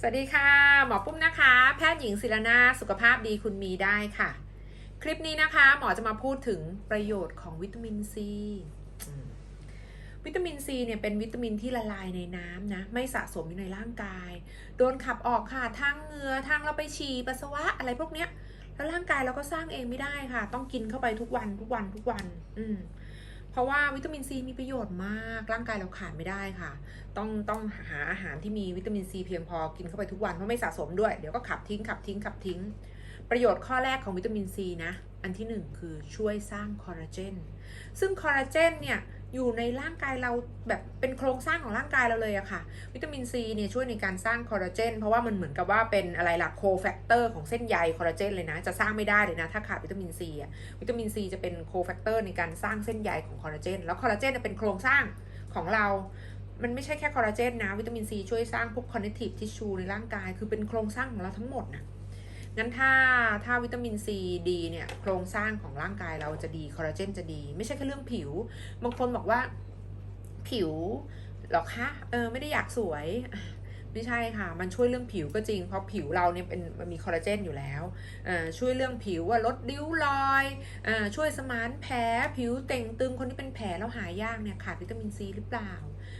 สวัสดีค่ะ หมอปุ้มนะคะ แพทย์หญิงศิรนาสุขภาพดีคุณมีได้ค่ะ คลิปนี้นะคะ หมอจะมาพูดถึงประโยชน์ของวิตามินซีวิตามินซีเนี่ยเป็นวิตามินที่ละลายในน้ำนะ ไม่สะสมอยู่ในร่างกาย โดนขับออกค่ะทางเหงื่อทางเราไปฉี่ปัสสาวะอะไรพวกเนี้ย แล้วร่างกายเราก็สร้างเองไม่ได้ค่ะ ต้องกินเข้าไปทุกวันทุกวันทุกวัน อืม เพราะว่าวิตามินซีมีประโยชน์มาก ร่างกายเราขาดไม่ได้ค่ะ ต้องต้องหาอาหารที่มีวิตามินซีเพียงพอกินเข้าไปทุกวันเพราะไม่สะสมด้วย เดี๋ยวก็ขับทิ้งขับทิ้งขับทิ้ง ประโยชน์ข้อแรกของวิตามินซีนะ อันที่หนึ่งคือช่วยสร้างคอลลาเจน ซึ่งคอลลาเจนเนี่ย อยู่ในร่างกายเราแบบเป็นโครงสร้างของร่างกายเราเลยอะค่ะ วิตามินซีเนี่ยช่วยในการสร้างคอลลาเจนเพราะว่ามันเหมือนกับว่าเป็นอะไรล่ะโคแฟกเตอร์ของเส้นใยคอลลาเจนเลยนะ จะสร้างไม่ได้เลยนะ ถ้าขาดวิตามินซีอะวิตามินซีจะเป็นโคแฟกเตอร์ในการสร้างเส้นใยของคอลลาเจนแล้วคอลลาเจนเป็นโครงสร้างของเรามันไม่ใช่แค่คอลลาเจนนะ วิตามินซีช่วยสร้างพวกคอนเน c ทีฟทิชชูในร่างกาย คือเป็นโครงสร้างของเราทั้งหมดนะ งั้นถ้าถ้าวิตามินซีดีเนี่ยโครงสร้างของร่างกายเราจะดีคอลลาเจนจะดี ไม่ใช่แค่เรื่องผิว บางคนบอกว่าผิวหรอคะเออไม่ได้อยากสวย ไม่ใช่ค่ะ มันช่วยเรื่องผิวก็จริง เพราะผิวเราเนี่ยเป็นมันมีคอลลาเจนอยู่แล้วช่วยเรื่องผิวว่าลดริ้วรอยอช่วยสมานแผลผิวเต่งตึงคนที่เป็นแผลแล้วหายยากเนี่ยขาดวิตามินซีหรือเปล่า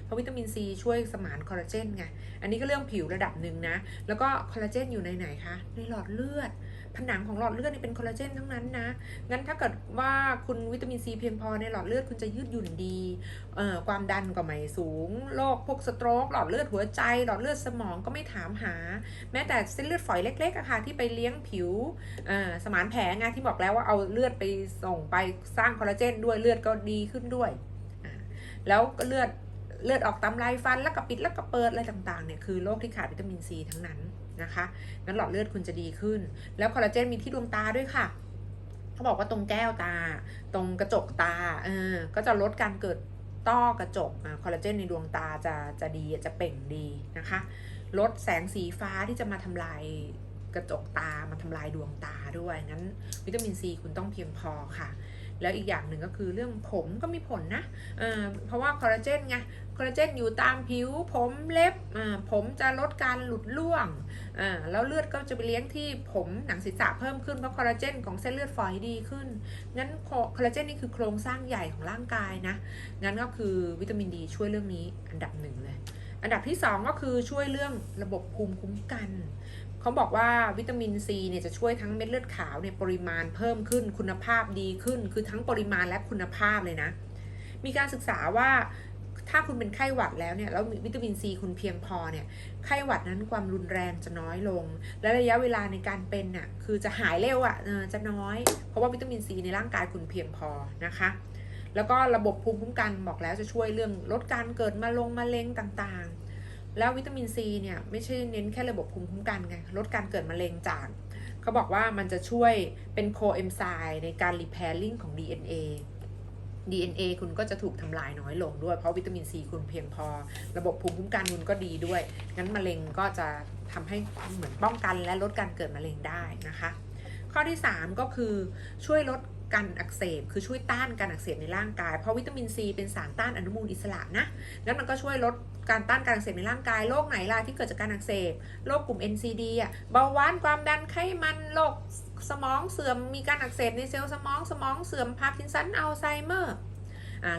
เพราะวิตามินซีช่วยสมานคอลลาเจนไง อันนี้ก็เรื่องผิวระดับหนึ่งนะ แล้วก็คอลลาเจนอยู่ในไหนคะ ในหลอดเลือด ผนังของหลอดเลือดนี่เป็นคอลลาเจนทั้งนั้นนะ งั้นถ้าเกิดว่าคุณวิตามินซีเพียงพอในหลอดเลือดคุณจะยืดหยุ่นดี ความดันก็ไม่สูง โรคพวกสโตรกหลอดเลือดหัวใจ หลอดเลือดสมองก็ไม่ถามหา แม้แต่เส้นเลือดฝอยเล็กๆอะค่ะที่ไปเลี้ยงผิวสมานแผลไงที่บอกแล้วว่าเอาเลือดไปส่งไปสร้างคอลลาเจนด้วยเลือดก็ดีขึ้นด้วย แล้วก็เลือดเลือดออกตามลายฟันแล้วก็ปิดแล้วก็เปิดอะไรต่างๆเนี่ยคือโรคที่ขาดวิตามินซีทั้งนั้น นะคะงั้นหลอดเลือดคุณจะดีขึ้น แล้วคอลลาเจนมีที่ดวงตาด้วยค่ะเขาบอกว่าตรงแก้วตา ตรงกระจกตาเออก็จะลดการเกิดต้อกระจกคอลลาเจนในดวงตาจะจะดีจะเป่งดีนะคะ ลดแสงสีฟ้าที่จะมาทำลายกระจกตามาทำลายดวงตาด้วย งั้นวิตามินซีคุณต้องเพียงพอค่ะ แล้วอีกอย่างหนึ่งก็คือเรื่องผมก็มีผลนะเออเพราะว่าคอลลาเจนไง คอลลาเจนอยู่ตามผิวผมเล็บผมจะลดการหลุดร่วงแล้วเลือดก็จะไปเลี้ยงที่ผมหนังศีรษะเพิ่มขึ้นเพราะคอลลาเจนของเส้นเลือดฝอยดีขึ้น งั้นคอคอลลาเจนนี่คือโครงสร้างใหญ่ของร่างกายนะ งั้นก็คือวิตามินดีช่วยเรื่องนี้อันดับหนึ่งเลย อันดับที่สองก็คือช่วยเรื่องระบบภูมิคุ้มกันเขาบอกว่าวิตามินซีเนี่ยจะช่วยทั้งเม็ดเลือดขาวเนี่ยปริมาณเพิ่มขึ้นคุณภาพดีขึ้น คือทั้งปริมาณและคุณภาพเลยนะ มีการศึกษาว่า ถ้าคุณเป็นไข้หวัดแล้วเนี่ยแล้ววิตามินซีคุณเพียงพอเนี่ยไข้หวัดนั้นความรุนแรงจะน้อยลง และระยะเวลาในการเป็นน่ะคือจะหายเร็วอะ่ะจะน้อย เพราะว่าวิตามินซีในร่างกายคุณเพียงพอนะคะ แล้วก็ระบบภูมิคุ้มกันบอกแล้วจะช่วยเรื่องลดการเกิดมะลงมะเร็งต่างๆ แล้ววิตามินซีเนี่ยไม่ใช่เน้นแค่ระบบภูมิคุ้มกันไงลดการเกิดมะเร็งจากเขาบอกว่ามันจะช่วยเป็นโคเอนไซม์ในการรีแพร์ลิงของ DNA DNA คุณก็จะถูกทำลายน้อยลงด้วย เพราะวิตามินซีคุณเพียงพอ ระบบภูมิคุ้มกันคุณก็ดีด้วย งั้นมะเร็งก็จะทำให้เหมือนป้องกันและลดการเกิดมะเร็งได้นะคะ ข้อที่ 3 ก็คือช่วยลด การอักเสบคือช่วยต้านการอักเสบในร่างกาย เพราะวิตามินซีเป็นสารต้านอนุมูลอิสระนะงั้นมันก็ช่วยลดการต้านการอักเสบในร่างกาย โรคไหนล่ะที่เกิดจากการอักเสบ โรคกลุ่ม NCD อะ เบาหวาน ความดัน ไขมัน โรคสมองเสื่อม มีการอักเสบในเซลล์สมอง สมองเสื่อม พาร์กินสัน อัลไซเมอร์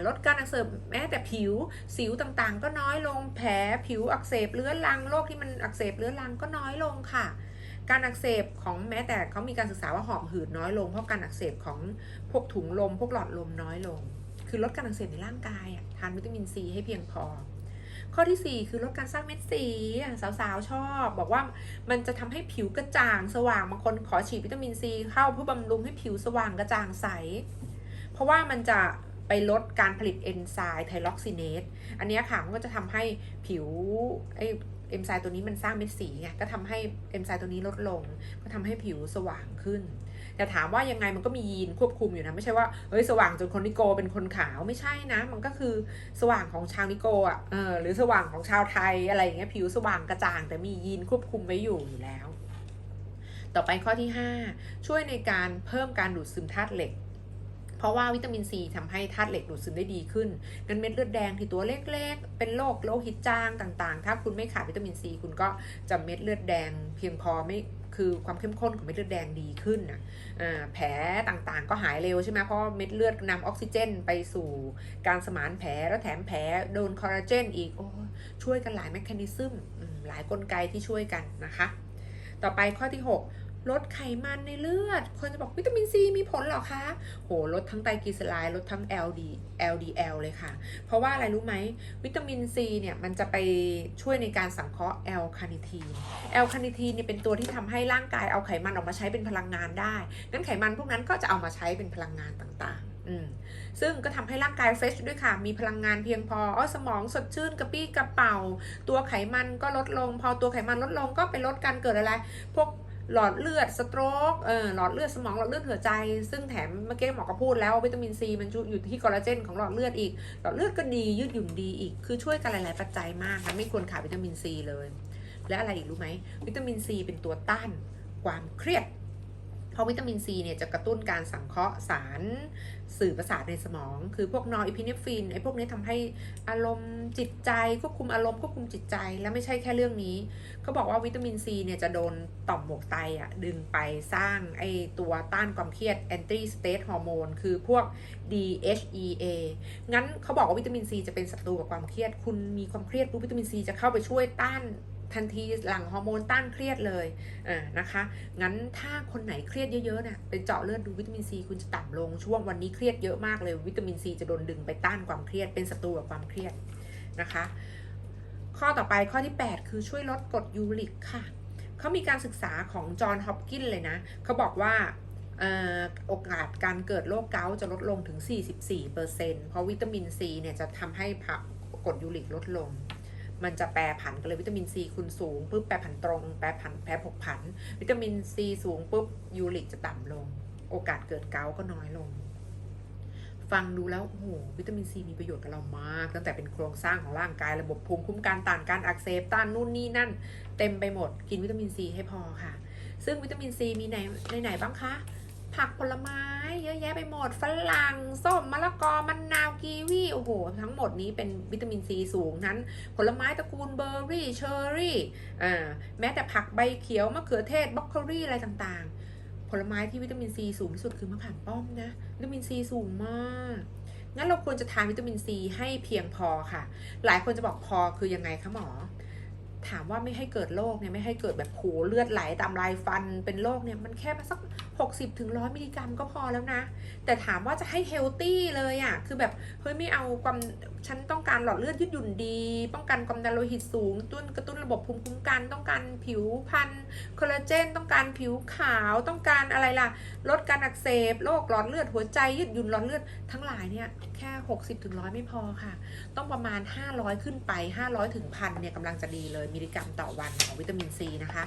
ลดการอักเสบแม้แต่ผิวสิวต่างๆ ก็น้อยลง แผลผิวอักเสบเรื้อรัง โรคที่มันอักเสบเรื้อรังก็น้อยลงค่ะ การอักเสบของแม้แต่เขามีการศึกษาว่าหอบหืดน้อยลง เพราะการอักเสบของพวกถุงลม พวกหลอดลมน้อยลง คือลดการอักเสบในร่างกายทานวิตามินซีให้เพียงพอ ข้อที่ 4 คือลดการสร้างเม็ดสีสาวๆชอบ บอกว่ามันจะทำให้ผิวกระจ่างสว่างบางคนขอฉีดวิตามินซีเข้าเพื่อบำรุงให้ผิวสว่างกระจ่างใส เพราะว่ามันจะ ไปลดการผลิตเอนไซม์ไทล็อกซิเนสอันนี้ค่ะมันก็จะทำให้ผิวไอเอนไซม์ตัวนี้มันสร้างเม็ดสีไงก็ทำให้เอนไซม์ตัวนี้ลดลง ก็ทำให้ผิวสว่างขึ้น แต่ถามว่ายังไงมันก็มียีนควบคุมอยู่นะ ไม่ใช่ว่าเฮ้ยสว่างจนคนนิโกเป็นคนขาวไม่ใช่นะ มันก็คือสว่างของชาวนิโกอะเออหรือสว่างของชาวไทยอะไรอย่างเงี้ยผิวสว่างกระจ่าง แต่มียีนควบคุมไว้อยู่อยู่แล้ว ต่อไปข้อที่ 5 ช่วยในการเพิ่มการดูดซึมธาตุเหล็ก เพราะว่าวิตามินซีทำให้ธาตุเหล็กดูดซึมได้ดีขึ้นงั้นเม็ดเลือดแดงที่ตัวเล็กๆ เป็นโรคโลหิตจางต่างๆ ถ้าคุณไม่ขาดวิตามินซีคุณก็จะเม็ดเลือดแดงเพียงพอไม่คือความเข้มข้นของเม็ดเลือดแดงดีขึ้นนะอ่าแผลต่างๆ ก็หายเร็วใช่ไหมเพราะเม็ดเลือดนำออกซิเจนไปสู่การสมานแผลแล้วแถมแผลโดนคอลลาเจนอีกโอ้ช่วยกันหลายแมคคานิซึมอืมหลายกลไกที่ช่วยกันนะคะ ต่อไปข้อที่ 6 ลดไขมันในเลือด คนจะบอกวิตามินซีมีผลหรอคะ โห ลดทั้งไตรกลีเซอไรด์ลดทั้ง LD LDL เลยค่ะ เพราะว่าอะไรรู้ไหม วิตามินซีเนี่ย มันจะไปช่วยในการสังเคราะห์ L คา n นิทีน L คา n นิทีนเนี่ยเป็นตัวที่ทำให้ร่างกายเอาไขมันออกมาใช้เป็นพลังงานได้ งั้นไขมันพวกนั้นก็จะเอามาใช้เป็นพลังงานต่างๆซึ่งก็ทำให้ร่างกายเฟรชด้วยค่ะ มีพลังงานเพียงพออ้อสมองสดชื่นกระปี้กระเป๋า ตัวไขมันก็ลดลง พอตัวไขมันลดลงก็ไปลดการเกิดอะไร พวก หลอดเลือดสโตรกเออหลอดเลือดสมองหลอดเลือดหัวใจ ซึ่งแถมเมื่อกี้หมอก็พูดแล้ววิตามินซีมันอยู่ที่คอลลาเจนของหลอดเลือดอีก หลอดเลือดก็ดียืดหยุ่นดีอีก คือช่วยกันหลาย ๆ ปัจจัยมากนะไม่ควรขาดวิตามินซีเลย และอะไรอีกรู้ไหมวิตามินซีเป็นตัวต้านความเครียด ราะวิตามินซีเนี่ยจะกระตุ้นการสังเคราะห์สารสื่อประสาทในสมอง คือพวกนอร์อิพิเนฟรินไอ้พวกนี้ทำให้อารมณ์จิตใจควบคุมอารมณ์ควบคุมจิตใจและไม่ใช่แค่เรื่องนี้เขาบอกว่าวิตามินซีเนี่ยจะโดนต่อมหมวกไตอะดึงไปสร้างไอ้ตัวต้านความเครียดแอนตี้สเตทฮอร์โมนคือพวก DHEA งั้นเขาบอกว่าวิตามินซีจะเป็นศัตรูกับความเครียด คุณมีความเครียดปุ๊บวิตามินซีจะเข้าไปช่วยต้าน ทันทีหลังฮอร์โมนต้านเครียดเลยอ่านะคะ งั้นถ้าคนไหนเครียดเยอะๆเนี่ยไปเจาะเลือดดูวิตามินซีคุณจะต่ำลงช่วงวันนี้เครียดเยอะมากเลยวิตามินซีจะโดนดึงไปต้านความเครียดเป็นศัตรูกับความเครียดนะคะ ข้อต่อไปข้อที่ 8 คือช่วยลดกรดยูริกค่ะเขามีการศึกษาของจอห์นฮอปกินเลยนะเขาบอกว่าโอกาสการเกิดโรคเกาต์จะลดลงถึง 44%เพราะวิตามินซีเนี่ยจะทำให้ผักกรดยูริกลดลง มันจะแปรผันกันเลยวิตามินซีคุณสูงปุ๊บแปรผันตรง แปรผันแปรผกผัน วิตามินซีสูงปุ๊บยูริกจะต่ำลง โอกาสเกิดเกาก็น้อยลง ฟังดูแล้วโอ้โหวิตามินซีมีประโยชน์กับเรามาก ตั้งแต่เป็นโครงสร้างของร่างกายระบบภูมิคุ้มกันต้านการอักเสบต้านนู่นนี่นั่น เต็มไปหมดกินวิตามินซีให้พอค่ะ ซึ่งวิตามินซีมีในในไหนบ้างคะ ผักผลไม้ เยอะแยะไปหมดฝรั่งส้มมะละกอมันนาวกีวีโอ้โห ทั้งหมดนี้เป็นวิตามินซีสูงนั้น ผลไม้ตระกูลเบอร์รี่ เชอร์รี่อ่าแม้แต่ผักใบเขียวมะเขือเทศบล็อกโคลี่อะไรต่างๆ ผลไม้ที่วิตามินซีสูงที่สุดคือมะขามป้อมนะวิตามินซีสูงมากงั้นเราควรจะทานวิตามินซีให้เพียงพอค่ะ หลายคนจะบอกพอคือยังไงคะหมอ ถามว่าไม่ให้เกิดโรคเนี่ยไม่ให้เกิดแบบโหเลือดไหลตามลายฟันเป็นโรคเนี่ยมันแค่สัก 60ถึง100มิลลิกรัมก็พอแล้วนะ แต่ถามว่าจะให้เฮลตี้เลยอะ่ะคือแบบเฮ้ยไม่เอาความฉันต้องการหลอดเลือดยืดหยุ่นดี ป้องกันความดันโลหิตสูงตุ้นกระตุ้นระบบภูมิคุ้มกันต้องการผิวพรรณคอลลาเจนต้องการผิวขาวต้องการอะไรล่ะ ลดการอักเสบโรคหลอดเลือดหัวใจยืดหยุ่นหลอดเลือดทั้งหลายเนี่ยแค่ 60ถึง100ไม่พอค่ะ ต้องประมาณ 500 ขึ้นไป 500ถึงพันเนี่ยกำลังจะดีเลยมิลลิกรัมต่อวันของวิตามินซีนะคะ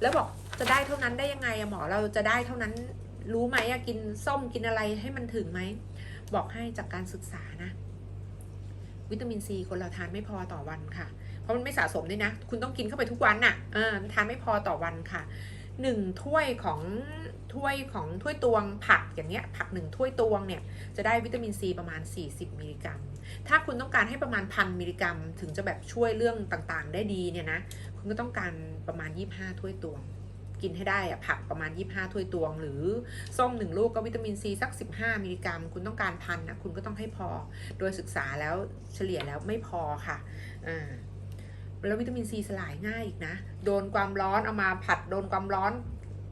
แล้วบอกจะได้เท่านั้นได้ยังไงอะหมอเราจะได้เท่านั้นรู้ไหมอะกินส้มกินอะไรให้มันถึงไหม บอกให้จากการศึกษานะ วิตามินซีคนเราทานไม่พอต่อวันค่ะ เพราะมันไม่สะสมด้วยนะ คุณต้องกินเข้าไปทุกวันน่ะเออทานไม่พอต่อวันค่ะ หนึ่งถ้วยของถ้วยของถ้วยตวงผักอย่างเงี้ยผักหนึ่งถ้วยตวงเนี่ยจะได้วิตามินซีประมาณ 40 มิลลิกรัม ถ้าคุณต้องการให้ประมาณพันมิลลิกรัม ถึงจะแบบช่วยเรื่องต่างๆ ได้ดีเนี่ยนะคุณก็ต้องการประมาณ 25 ถ้วยตวง กินให้ได้อะผักประมาณ 25 ถ้วยตวง หรือส้มหนึ่งลูกก็วิตามินซีสัก 15 มิลลิกรัม คุณต้องการพันนะคุณก็ต้องให้พอ โดยศึกษาแล้วเฉลี่ยแล้วไม่พอค่ะอ่า แล้ววิตามินซีสลายง่ายอีกนะ โดนความร้อนเอามาผัดโดนความร้อน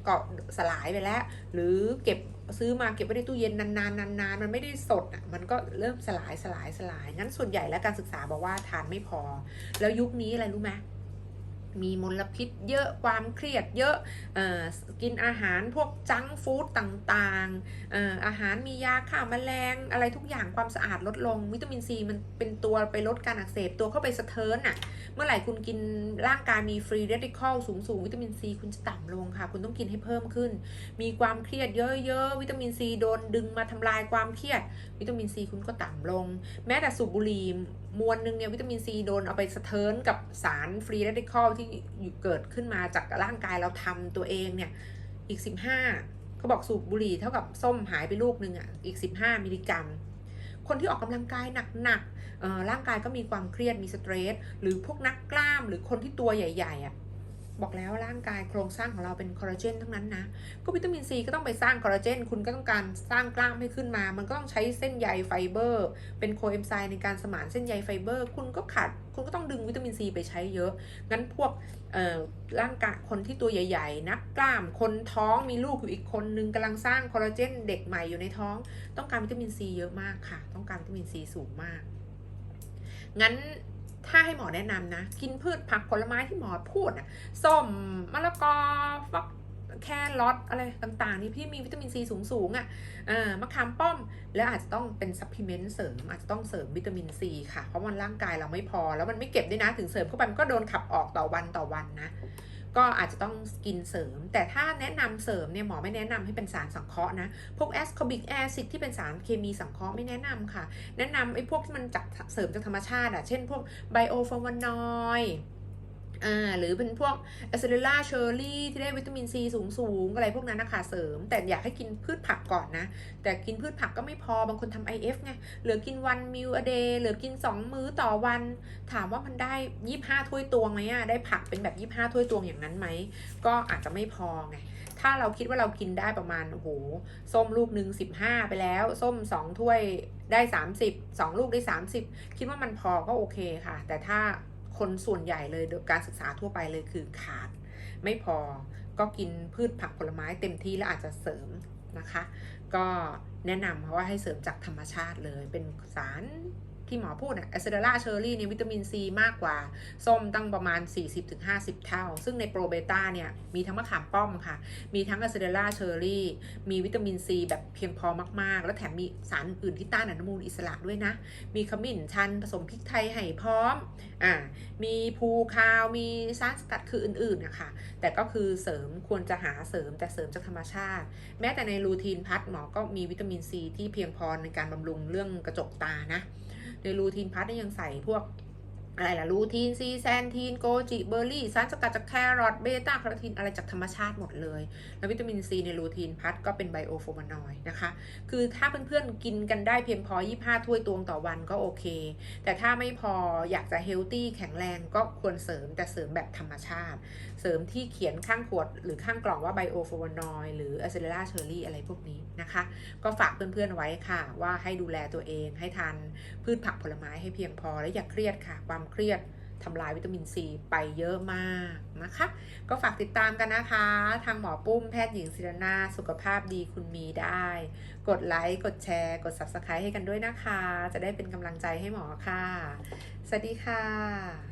เกาะสลายไปแล้ว หรือเก็บซื้อมาเก็บไว้ในตู้เย็นนานๆนานๆมันไม่ได้สดอะมันก็เริ่มสลายสลายสลายงั้นส่วนใหญ่แล้วการศึกษาบอกว่าทานไม่พอ แล้วยุคนี้อะไรรู้ไหม มีมลพิษเยอะความเครียดเยอะออกินอาหารพวกจังฟู้ดต่างๆออาหารมียาฆ่าแมลงอะไรทุกอย่างความสะอาดลดลง วิตามินซีมันเป็นตัวไปลดการอักเสบตัวเข้าไปสะเทินอะ เมื่อไหร่คุณกินร่างกายมีฟรีเรดิคอลสูงสูงๆ วิตามินซีคุณจะต่ำลงค่ะ คุณต้องกินให้เพิ่มขึ้น มีความเครียดเยอะๆ วิตามินซีโดนดึงมาทำลายความเครียด วิตามินซีคุณก็ต่ำลง แม้แต่สูบบุหรี่ มวลหนึ่งเนี่ยวิตามินซีโดนเอาไปสะเทินกับสารฟรีเรดิคอลที่อยู่เกิดขึ้นมาจากร่างกายเราทำตัวเองเนี่ยอีก 15เขาบอกสูบบุหรี่เท่ากับส้มหายไปลูกหนึ่งอะอีก 15 มิลลิกรัม คนที่ออกกำลังกายหนักๆร่างกายก็มีความเครียดมีสเตรสหรือพวกนักกล้ามหรือคนที่ตัวใหญ่ๆอะ บอกแล้วร่างกายโครงสร้างของเราเป็นคอลลาเจนทั้งนั้นนะ ก็วิตามินซีก็ต้องไปสร้างคอลลาเจน คุณก็ต้องการสร้างกล้ามให้ขึ้นมา มันก็ต้องใช้เส้นใยไฟเบอร์ เป็นโคเอนไซม์ในการสมานเส้นใยไฟเบอร์ คุณก็ขาด คุณก็ต้องดึงวิตามินซีไปใช้เยอะ งั้นพวกเอ่อร่างกายคนที่ตัวใหญ่ ๆ นักกล้าม คนท้องมีลูกอยู่อีกคนนึงกำลังสร้างคอลลาเจนเด็กใหม่อยู่ในท้อง ต้องการวิตามินซีเยอะมากค่ะ ต้องการวิตามินซีสูงมาก งั้น ถ้าให้หมอแนะนำนะ กินพืชผักผลไม้ที่หมอพูดอะส้มมะละกอฟักแครอทอะไรต่างๆ นี่พี่มีวิตามินซีสูงๆอะมะขามป้อม แล้วอาจจะต้องเป็นซัพพลีเมนต์เสริม อาจจะต้องเสริมวิตามินซีค่ะ เพราะมันร่างกายเราไม่พอ แล้วมันไม่เก็บด้วยนะ ถึงเสริมเข้าไปมันก็โดนขับออกต่อวันต่อวันนะ ก็อาจจะต้องกินเสริม แต่ถ้าแนะนำเสริมเนี่ยหมอไม่แนะนำให้เป็นสารสังเคราะห์นะ พวกแอสคอบิกแอซิดที่เป็นสารเคมีสังเคราะห์ไม่แนะนำค่ะ แนะนำไอ้พวกที่มันจากเสริมจากธรรมชาติอะเช่นพวกไบโอฟลาวานอยด์ อ่าหรือเป็นพวกแอะเซเ l ล่าเชอร์รี่ที่ได้วิตามินซีสูงสูงๆอะไรพวกนั้นนะคะเสริม แต่อยากให้กินพืชผักก่อนนะ แต่กินพืชผักก็ไม่พอบางคนทำ IF ไงเหลือกินวันมิลอเดย์เหลือกิน 2 มื้อต่อวัน ถามว่ามันได้ 25 ถ้วยตวงไหมอะได้ผักเป็นแบบ 25 ถ้วยตวงอย่างนั้นไหม ก็อาจจะไม่พอไงถ้าเราคิดว่าเรากินได้ประมาณโอ้โหส้มลูกหนึ่ง15ไปแล้ว ส้ม2ถ้วยได้30 2ลูกได้30คิดว่ามันพอก็โอเคค่ะ แต่ถ้า คนส่วนใหญ่เลยโดยการศึกษาทั่วไปเลยคือขาด ไม่พอก็กินพืชผักผลไม้เต็มที่แล้วอาจจะเสริมนะคะ ก็แนะนำเพราะว่าให้เสริมจากธรรมชาติเลยเป็นสาร ที่หมอพูดอะแอสเซเดล่าเชอร์รี่เนี่ยวิตามินซีมากกว่า ส้มตั้งประมาณ 40-50 เท่า ซึ่งในโปรเบต้าเนี่ย มีทั้งมะขามป้อมค่ะ มีทั้งแอสเซเดล่าเชอร์รี่ มีวิตามินซีแบบเพียงพอมาก ๆ แล้วแถมมีสารอื่นที่ต้านอนุมูลอิสระด้วยนะ มีขมิ้นชันผสมพริกไทยให้พร้อมอ่ามีภูคาว มีสารสกัดคืออื่นๆนะคะแต่ก็คือเสริมควรจะหาเสริมแต่เสริมจากธรรมชาติ แม้แต่ในรูทีนพัดหมอก็มีวิตามินซีที่เพียงพอในการบำรุงเรื่องกระจกตานะ ในรูทีนพัทยังใส่พวก อะไรล่ะรูทีนซีแซนทีนโกจิเบอร์รี่สารสกัดจากแครอทเบต้าคาโรทีนอะไรจากธรรมชาติหมดเลย แล้ววิตามินซีในรูทีนพัดก็เป็นไบโอโฟมานอยด์นะคะ คือถ้าเพื่อนๆกินกันได้เพียงพอ 25 ถ้วยตวงต่อวันก็โอเค แต่ถ้าไม่พออยากจะเฮลตี้แข็งแรงก็ควรเสริมแต่เสริมแบบธรรมชาติ เสริมที่เขียนข้างขวดหรือข้างกล่องว่าไบโอโฟมานอยด์หรืออะเซเ l ล่าเชอร์รี่อะไรพวกนี้นะคะ ก็ฝากเพื่อนๆไว้ค่ะ ว่าให้ดูแลตัวเองให้ทานพืชผักผลไม้ให้เพียงพอและอย่าเครียดค่ะความความเครียดทำลายวิตามินซีไปเยอะมากนะคะ ก็ฝากติดตามกันนะคะ ทางหมอปุ้มแพทย์หญิงศิรนาสุขภาพดีคุณมีได้ กดไลค์ กดแชร์ กด Subscribe ให้กันด้วยนะคะ จะได้เป็นกำลังใจให้หมอค่ะ สวัสดีค่ะ